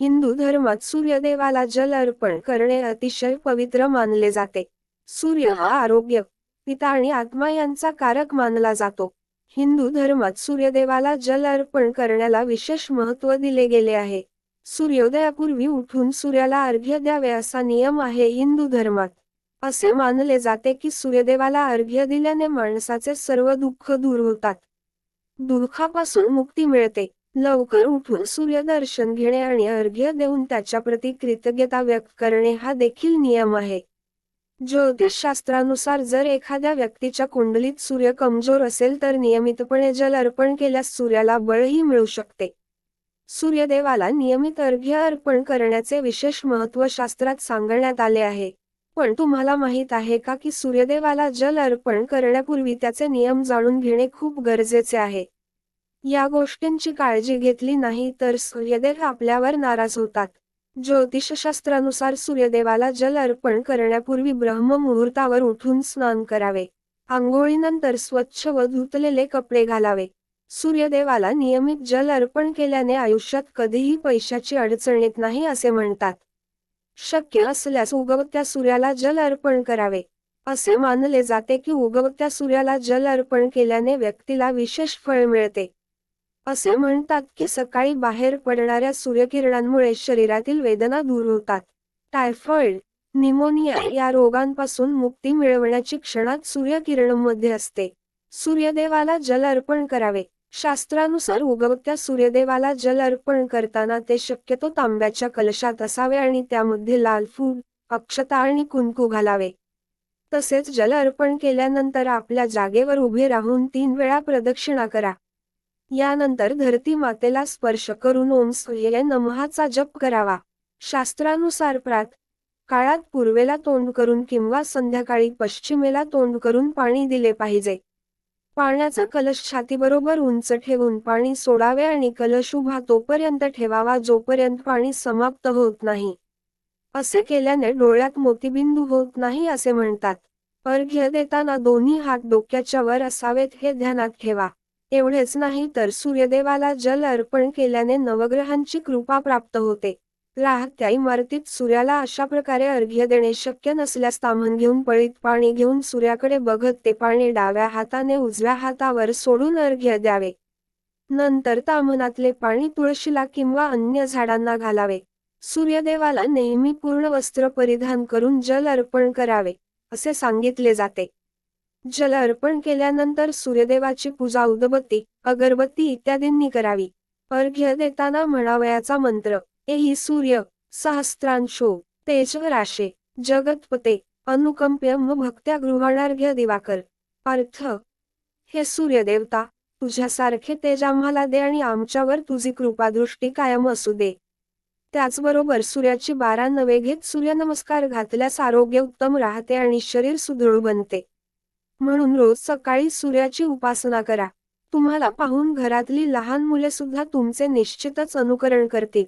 हिंदू धर्मात सूर्यदेवाला जल अर्पण करणे अतिशय पवित्र मानले जाते. सूर्य हा आरोग्य पिता आणि आत्मा यांचा कारक मानला जातो. हिंदू धर्मात सूर्यदेवाला जल अर्पण करण्याला विशेष महत्त्व दिले गेले आहे. सूर्योदयापूर्वी उठून सूर्याला अर्घ्य द्यावे असा नियम आहे हिंदू धर्मात. असे मानले जाते की सूर्यदेवाला अर्घ्य दिल्याने माणसाचे सर्व दुःख दूर होतात. दुःखापासून मुक्ती मिळते. लवकर उठून सूर्यदर्शन घेणे आणि अर्घ्य देऊन त्याच्याप्रती कृतज्ञता व्यक्त करणे हा देखील नियम आहे. ज्योतिषशास्त्रानुसार जर एखाद्या व्यक्तीच्या कुंडलीत सूर्य कमजोर असेल तर नियमितपणे जल अर्पण केल्यास सूर्याला बळही मिळू शकते. सूर्यदेवाला नियमित अर्घ्य अर्पण करण्याचे विशेष महत्त्व शास्त्रात सांगण्यात आले आहे. पण तुम्हाला माहीत आहे का की सूर्यदेवाला जल अर्पण करण्यापूर्वी त्याचे नियम जाणून घेणे खूप गरजेचे आहे. या गोष्टींची काळजी घेतली नाही तर सूर्यदेव आपल्यावर नाराज होतात. ज्योतिषशास्त्रानुसार सूर्यदेवाला जल अर्पण करण्यापूर्वी ब्रह्म मुहूर्तावर उठून स्नान करावे. आंघोळीनंतर स्वच्छ व धुतलेले कपडे घालावे. सूर्यदेवाला नियमित जल अर्पण केल्याने आयुष्यात कधीही पैशाची अडचण येत नाही असे म्हणतात. शक्य असल्यास उगवत्या सूर्याला जल अर्पण करावे. असे मानले जाते की उगवत्या सूर्याला जल अर्पण केल्याने व्यक्तीला विशेष फळ मिळते. असे म्हणतात की सकाळी बाहेर पडणाऱ्या सूर्यकिरणांमुळे शरीरातील वेदना दूर होतात. टायफॉइड निमोनिया या रोगांपासून मुक्ती मिळवण्याची क्षणात सूर्यकिरणमध्ये असते. सूर्यदेवाला जल अर्पण करावे. शास्त्रानुसार उगवत्या सूर्यदेवाला जल अर्पण करताना ते शक्यतो तांब्याच्या कलशात असावे आणि त्यामध्ये लाल फूल अक्षता आणि कुंकू घालावे. तसेच जल अर्पण केल्यानंतर आपल्या जागेवर उभे राहून तीन वेळा प्रदक्षिणा करा. यानंतर धरती मातेला स्पर्श करून ओम सूर्य नमहाचा जप करावा. शास्त्रानुसार प्रात काळात पूर्वेला तोंड करून किंवा संध्याकाळी पश्चिमेला तोंड करून पाणी दिले पाहिजे. पाण्याचा कलश छातीबरोबर उंच ठेवून पाणी सोडावे आणि कलश उभा तोपर्यंत ठेवावा जोपर्यंत पाणी समाप्त होत नाही. असे केल्याने डोळ्यात मोतीबिंदू होत नाही असे म्हणतात. अर्घ्य देताना दोन्ही हात डोक्याच्या वर असावेत हे ध्यानात ठेवा. एवढेच नाही तर सूर्यदेवाला जल अर्पण केल्याने नवग्रहांची कृपा प्राप्त होते. राहत्या इमारतीत सूर्याला अशा प्रकारे अर्घ्य देणे शक्य नसल्यास ताम्हण घेऊन पळीत पाणी घेऊन सूर्याकडे बघत ते पाणी डाव्या हाताने उजव्या हातावर सोडून अर्घ्य द्यावे. नंतर ताम्हणातले पाणी तुळशीला किंवा अन्य झाडांना घालावे. सूर्यदेवाला नेहमी पूर्ण वस्त्र परिधान करून जल अर्पण करावे असे सांगितले जाते. जल अर्पण केल्यानंतर सूर्यदेवाची पूजा उदबत्ती अगरबत्ती इत्यादींनी करावी. अर्घ्य देताना म्हणावयाचा मंत्र एही सूर्य सहस्त्रांशो तेज राशे जगतपते अनुकंप्य म भक्त्या गृहणार्घ्य दिवाकर. अर्थ हे सूर्यदेवता तुझ्यासारखे तेज आम्हाला दे आणि आमच्यावर तुझी कृपादृष्टी कायम असू दे. त्याचबरोबर सूर्याची बारा नवे घेत सूर्यनमस्कार घातल्यास आरोग्य उत्तम राहते आणि शरीर सुदृढ बनते. म्हणून रोज सकाळी सूर्याची उपासना करा. तुम्हाला पाहून घरातली लहान मुले सुद्धा तुमचे निश्चितच अनुकरण करतील.